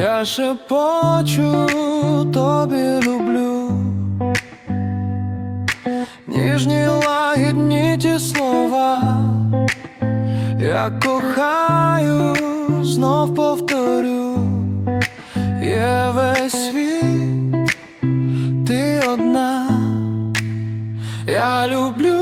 Я шепочу тобі люблю, ніжні лагідні ті слова, я кохаю, знов повторю, є весь світ, ти одна, я люблю.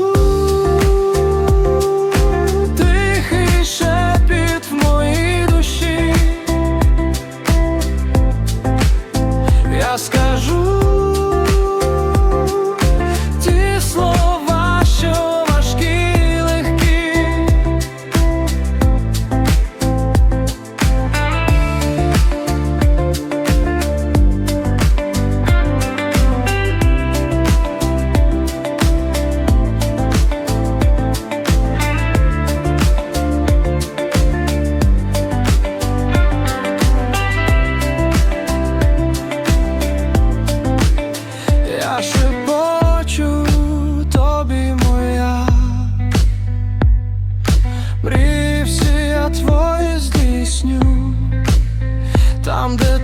I'm the